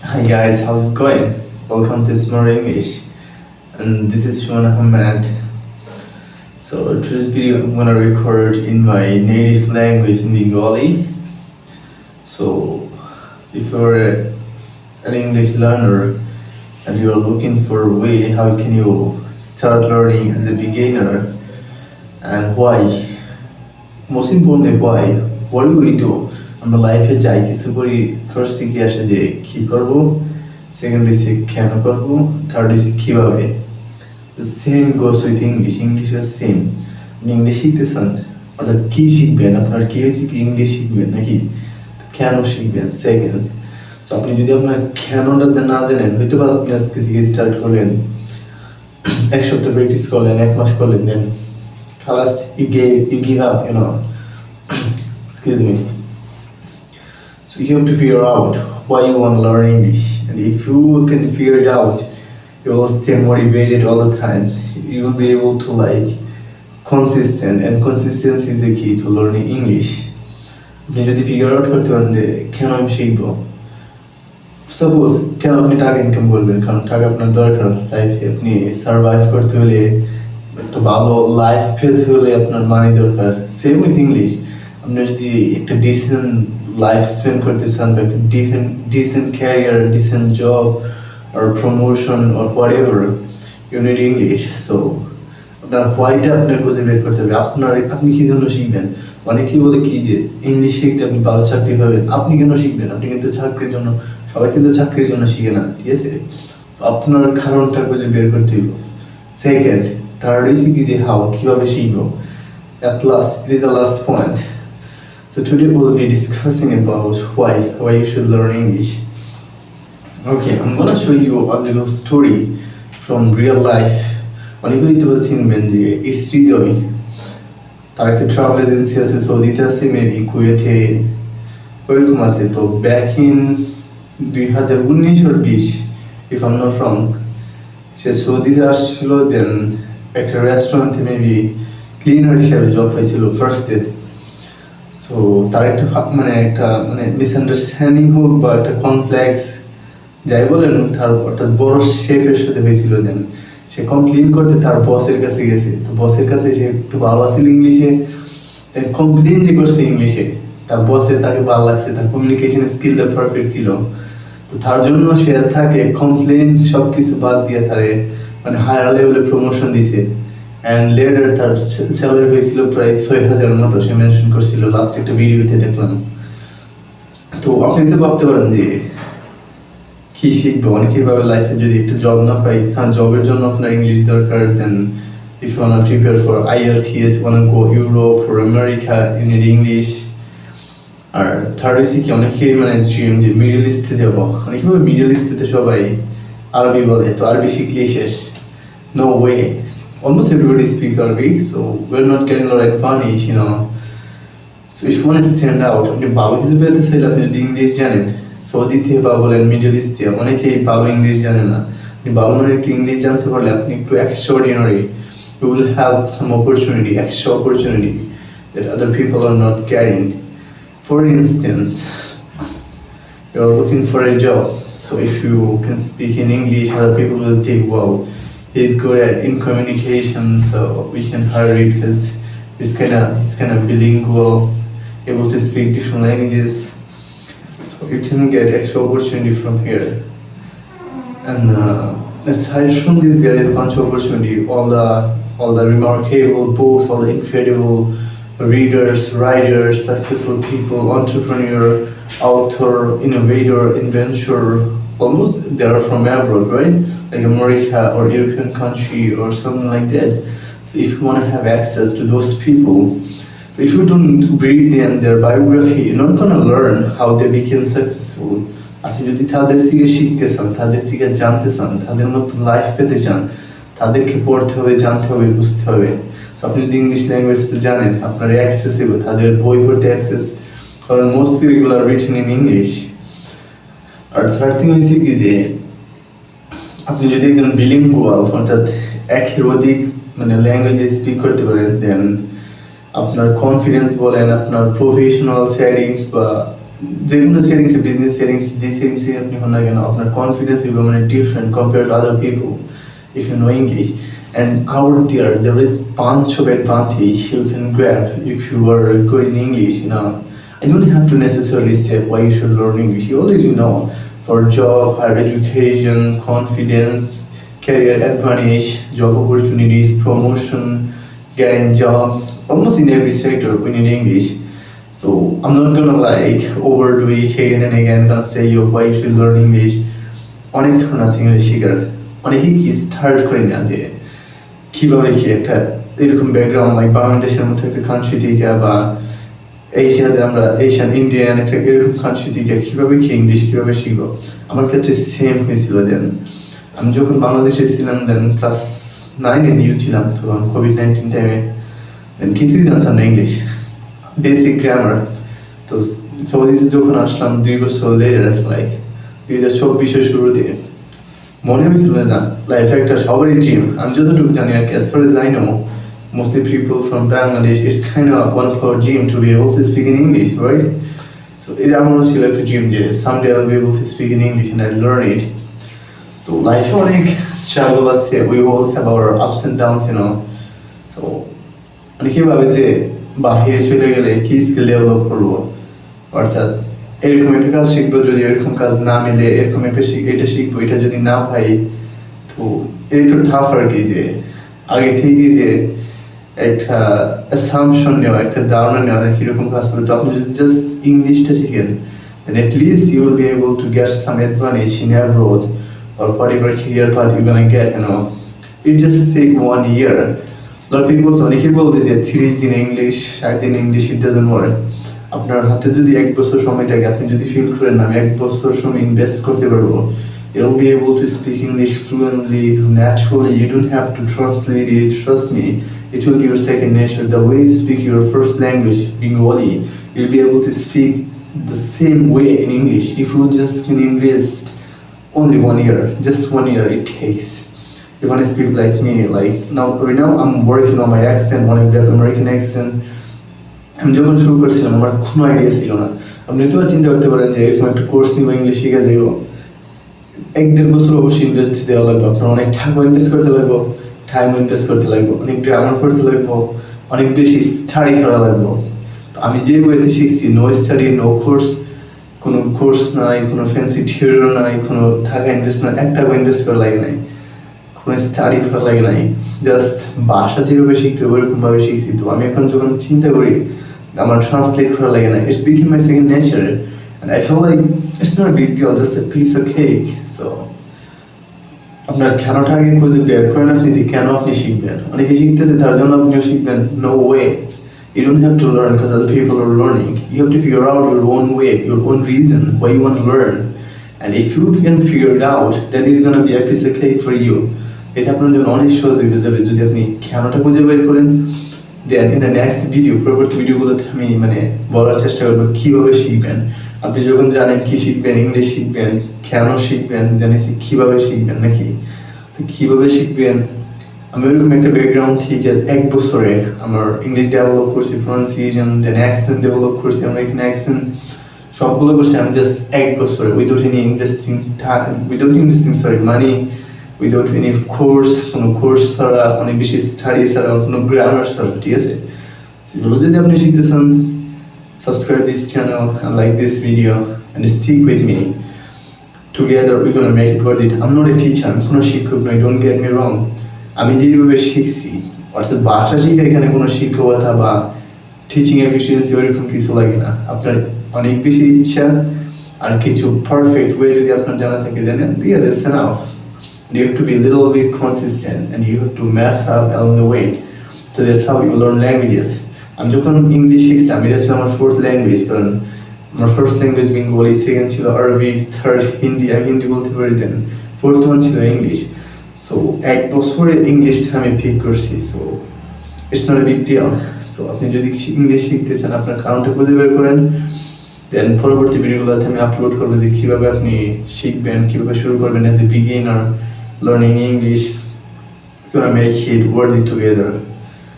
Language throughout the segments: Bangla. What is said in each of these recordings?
Hi guys, how's it going? Welcome to Smart English, and this is Shuman Ahmed. So today's video I'm gonna record in my native language, Bengali. So if you're an English learner and you're looking for a way how can you start learning as a beginner and why, most importantly why, what do we do? আমরা লাইফে যাই, কিছু করি ফার্স্টে কি আসে যে, কি করব? সেকেন্ড হচ্ছে কেন করব? থার্ড হচ্ছে কীভাবে? Same goes with English English same আপনি ইংলিশ শিখতেছেন, অর্থাৎ কি শিখবেন? আপনার কি হয়েছে কি ইংলিশ শিখবেন নাকি? কেন শিখবেন? সেকেন্ড তো আপনি যদি আপনার কেনটাতে না জানেন হয়তো বা আপনি আজকে থেকে স্টার্ট করলেন, এক সপ্তাহ প্র্যাকটিস করলেন, এক মাস করলেন দেন খালাস you gave you give up you know excuse me So you have to figure out why you want to learn English. And if you can figure it out, you will stay motivated all the time. You will be able to like consistent and consistency is the key to learning English. আপনি যদি ফিগার আউট করতে পারেন যে কেন আমি শিখবো সাপোজ কেন আপনি টাকা ইনকাম করবেন কারণ টাকা আপনার দরকার লাইফে আপনি সার্ভাইভ করতে হলে একটা ভালো লাইফ পেতে হলে আপনার মানি দরকার সেম উইথ ইংলিশ আপনি যদি একটা ডিসেন্ট লাইফ স্পেন্ড করতে চান বা decent decent career decent job R promotion or whatever you need English so আপনার হোয়াইটা আপনার খুঁজে বের করতে হবে। আপনার, আপনি কি জন্য শিখবেন? অনেকেই বলে কি যে ইংলিশ শিখতে আপনি ভালো চাকরি পাবেন। আপনি কেন শিখবেন? আপনি কিন্তু চাকরির জন্য, সবাই কিন্তু চাকরির জন্য শিখে না, ঠিক আছে? তো আপনার কারণটা খুঁজে বের করতে হবে। সেকেন্ড থার্ড হচ্ছে কি যে হাও কীভাবে শিখব? At last it is the last point. So today we'll be discussing about why why you should learn english. Okay, i'm gonna show you a little story from real life. অনেকেই তো চিনবেন যে ইটস হৃদয় তার একটা ট্রাভেল এজেন্সি আছে সৌদিতে আছে মেবি কুয়েতে। ওইরকম আছে। তো ব্যাক ইন দুই হাজার উনিশ আর বিশ ইফ আম নট রং সে সৌদিতে আসছিল দেন একটা রেস্টুরেন্টে মেবি ক্লিনার হিসেবে জব পাইছিল ফার্স্টে সো তার একটা মানে একটা মানে মিসআন্ডারস্ট্যান্ডিং হোক বা একটা কনফ্লেক্স যাই বলেন তার অর্থাৎ বড় শেফের সাথে হয়েছিল দেন সে কমপ্লেন করতে তার বসের কাছে গেছে। তো বসের কাছে সে একটু ভালো আছিল ইংলিশে। কমপ্লেন যে করছে ইংলিশে, তার বসে তাকে ভালো লাগছে, তার কমিউনিকেশন স্কিলটা পারফেক্ট ছিল। তো তার জন্য সে তাকে কমপ্লেন সব কিছু বাদ দিয়ে তারে মানে হায়ার লেভেলে প্রমোশন দিছে। অ্যান্ড লেটার তার স্যালারি হয়েছিল প্রায় ছয় হাজারের মতো, সে মেনশন করছিল লাস্ট একটা ভিডিওতে দেখলাম। তো আপনি তো ভাবতে পারেন যে কি শিখব? অনেকেই ভাবে লাইফে যদি একটা জব না পাই হ্যাঁ জবের জন্য আপনার ইংলিশ দরকার then if you want prepare for IELTS want go Europe for America you need English আর থার্ড হচ্ছে কি, অনেকেই মানে ড্রিম যে মিডল ইস্টে যাব। অনেকে ভাবে মিডল ইস্টেতে সবাই আরবি বলে, তো আরবি শিখলেই শেষ। No way almost everybody speak Arabic, so we're not getting a lot of advantage, you know. So if one stand out আপনি ভালো কিছু পেতে চাইলে আপনি যদি ইংলিশ জানেন, সৌদিতে বা বলেন মিডল ইস্টে অনেকেই ভালো ইংলিশ জানে না। আপনি ভালো মানে একটু ইংলিশ জানতে পারলে আপনি একটু extraordinary you will have some opportunity extra opportunity that other people are not caring for instance you are looking for a job, so if you can speak in english, other people will think, wow he's good at in communication so we can hire it because he's kind of he's kind of bilingual able to speak different languages. So you can get extra opportunity from here. And uh, aside from this there is a bunch of opportunity. All the all the remarkable books all the incredible readers writers successful people entrepreneur author innovator inventor almost they are from abroad right like america or european country or something like that so if you want to have access to those people so if you don't read them their biography you're not going to learn how they became successful আপনি যদি তাদের থেকে শিখতে চান তাদের থেকে জানতে চান তাদের মতো লাইফ পেতে চান তাদেরকে পড়তে হবে জানতে হবে বুঝতে হবে So আপনি যদি ইংলিশ ল্যাঙ্গুয়েজ জানেন আপনার অ্যাক্সেসিবল তাদের বই পড়তে অ্যাক্সেস কারণ মোস্টলি এগুলো আর রিটেন ইন ইংলিশ আর থিং হয়েছে কি যে আপনি যদি একজন বিলিঙ্গুয়াল অর্থাৎ একের অধিক মানে ল্যাঙ্গুয়েজে স্পিক করতে পারেন দেন আপনার কনফিডেন্স বলেন আপনার প্রফেশনাল সেটিংস বা যে কোনো সেটিংসে বিজনেস সেটিংস যে সেটিংসে আপনি হন না কেন আপনার কনফিডেন্স উইল মানে different compare to other people you know English. And out there, there is bunch of advantage you can grab if you are good in English. You I don't have to necessarily say why you should learn English. You already know for job, higher education, confidence, career advantage, job opportunities, promotion, getting job. Almost in every sector, we need English. So I'm not gonna like overdo it again and again. Gonna say yo why you should learn English. অনেকক্ষণ আছে ইংলিশ শেখার অনেকেই কি স্টার্ট করি না যে কীভাবে কি একটা এরকম ব্যাকগ্রাউন্ড লাইক বাংলাদেশের মতো একটা কান্ট্রি থেকে বা এশিয়াতে আমরা এশিয়ান ইন্ডিয়ান একটা এরকম কান্ট্রি থেকে কীভাবে কি ইংলিশ কীভাবে শিখব? আমার ক্ষেত্রে সেম হয়েছিল দেন আমি যখন বাংলাদেশে ছিলাম দেন ক্লাস নাইনে নিউ ছিলাম তখন কোভিড নাইন্টিন টাইমে দেন কিছুই জানতাম না ইংলিশ বেসিক গ্রামার তো সৌদিতে যখন আসলাম দুই বছর লেটার লাইক দুই হাজার চব্বিশের শুরুতে, মনে হয়েছিল না লাইফ একটা সবারই ড্রিম আমি যতটুকু জানি আর কি, as far as I know mostly people from Bangladesh it's kind of one of our dream to be able to speak in English right so এটা আমারও ছিল একটা ড্রিম যে someday I'll be able to speak in English and I'll learn it so life অনেক struggle আছে we all have our ups and downs you know so অনেকেই ভাবে যে বাহিরে চলে গেলে কি স্কিল ডেভেলপ করব অর্থাৎ এরকম একটা কাজ শিখব যদি এরকম কাজ না মিলে এরকম একটা এটা শিখব এটা যদি না পাই তো এটা একটু টাফ আর কি যে আগে থেকে যে একটা নেওয়া, একটা ধারণা নেওয়া কীরকম কাজ তো আপনি যদি জাস্ট ইংলিশটা শিখেন, then at least you will be able to get some advantage in abroad or whatever career path you're যে তিরিশ দিন ইংলিশ ষাট দিন ইংলিশ ইট ডাজন্ট ওয়ার্ক আপনার হাতে যদি এক বছর সময় থাকে, আপনি যদি ফিল করেন, আমি এক বছর সময় ইনভেস্ট করতে পারব you'll be able to speak English fluently, naturally. You don't have to translate it. Trust me, it will be your second nature. The way you speak your first language, Bengali, you'll be able to speak the same way in English. If you just can invest only one year, just one year it takes. If you want to speak like me, like now, right now I'm working on my accent, want to grab American accent. আমি যখন শুরু করছিলাম আমার কোনো আইডিয়া ছিল না আপনি তো চিন্তা করতে পারেন যে এরকম একটা কোর্স নিব ইংলিশ শিখে যাইব এক দেড় বছর অবশ্যই ইনভেস্ট দেওয়া লাগবে আপনার অনেক টাকা ইনভেস্ট করতে লাগবে টাইম ইনভেস্ট করতে লাগবে অনেক গ্রামার করতে লাগবে অনেক বেশি স্টাডি করা লাগবে তো আমি যে বইতে শিখছি নো স্টাডি নো কোর্স কোনো কোর্স নাই কোনো ফ্যান্সি থিওরি নাই কোনো টাকা ইনভেস্ট নাই এক টাকা ইনভেস্ট করা লাগে নাই কোনো স্টাডি করা লাগে নাই জাস্ট বাসা যেভাবে শিখতে ওরকমভাবে শিখছি তো আমি এখন যখন চিন্তা করি আমার ট্রান্সলেট করা লাগে না it's becoming my second nature and I feel like it's not a big deal, just a piece of cake. So আপনার কেনটা আগে খুঁজে বের করেন আপনি যে কেন আপনি শিখবেন অনেকে শিখতেছে তার জন্য আপনিও শিখবেন no way You don't have to learn because other people are learning. You have to figure out your own way, your own reason why you want to learn. And if you can figure it out, then it's gonna be a piece of cake for you. এটা আপনার জন্য অনেক সহজ হয়ে যাবে যদি আপনি কেনটা খুঁজে বের করেন then in the next video পরবর্তী ভিডিওগুলোতে আমি মানে বলার চেষ্টা করব কীভাবে শিখবেন। আপনি যখন জানেন কি শিখবেন, ইংলিশ শিখবেন, কেন শিখবেন দেন কীভাবে শিখবেন নাকি? তো কীভাবে শিখবেন? আমি ওইরকম একটা ব্যাকগ্রাউন্ড থেকে এক বছরে আমার ইংলিশ ডেভেলপ করছি প্রনাউন্সিয়েশন দেন অ্যাকসেন্ট ডেভেলপ করছি, আমরা এখানে অ্যাকসেন্ট সবগুলো করছি, আমি জাস্ট এক বছরে without any investing without investing sorry money without any course কোনো কোর্স ছাড়া, অনেক বেশি স্টাডি ছাড়া, কোনো গ্রামার ছাড়া, ঠিক আছে? সেগুলো যদি আপনি শিখতে চান, subscribe this channel and like this video and stick with me. Together we're gonna make it worth it. I'm not a আমি কোনো শিক্ষক নই, don't get me wrong. আমি যেভাবে শিখছি, অর্থাৎ ভাষা শিখে এখানে কোনো শিক্ষকতা বা টিচিং এফিসিয়েন্সি ওইরকম কিছু লাগে না। আপনার অনেক বেশি ইচ্ছা আর কিছু পারফেক্ট ওয়ে যদি আপনার জানা থাকে জানেন দিয়ে that's enough. You have to be a little bit consistent and you have to mess up along the way. So that's how you learn languages. আমি যখন ইংলিশ শিখছিলাম, এটা ছিল আমার ফোর্থ ল্যাঙ্গুয়েজ কারণ আমার ফার্স্ট ল্যাঙ্গুয়েজ বেঙ্গলি সেকেন্ড ছিল আরবি থার্ড হিন্দি আমি হিন্দি বলতে পারি দেন ফোর্থ ওয়ান ছিল ইংলিশ সো এক বছরে ইংলিশটা আমি পিক করছি so it's not a big deal so আপনি যদি ইংলিশ শিখতে চান, আপনার কারণটা খুঁজে বের করেন দেন পরবর্তী ভিডিওগুলোতে আমি আপলোড করব যে কীভাবে আপনি শিখবেন, কীভাবে শুরু করবেন as a beginner learning English. We're gonna make it worthy together.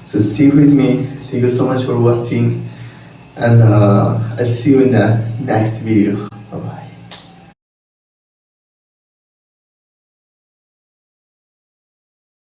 So stick with me. Thank you so much for watching, and uh, I'll see you in the next video.